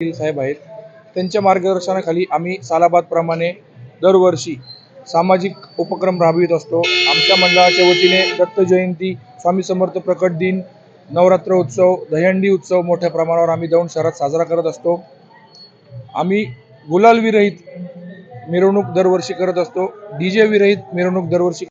साहेब आहेत. त्यांच्या मार्गदर्शनाखाली आम्ही सालाबादप्रमाणे दरवर्षी सामाजिक उपक्रम राबवित असतो. आमच्या मंडळाच्या वतीने दत्त जयंती स्वामी समर्थ प्रकट दिन नवरात्र उत्सव दहीहंडी उत्सव मोठ्या प्रमाणावर आम्ही दौंड शहरात साजरा करत असतो. आम्ही गुलाल विरहित मिरवणूक दरवर्षी करत असतो. डी जे विरहित मिरवणूक दरवर्षी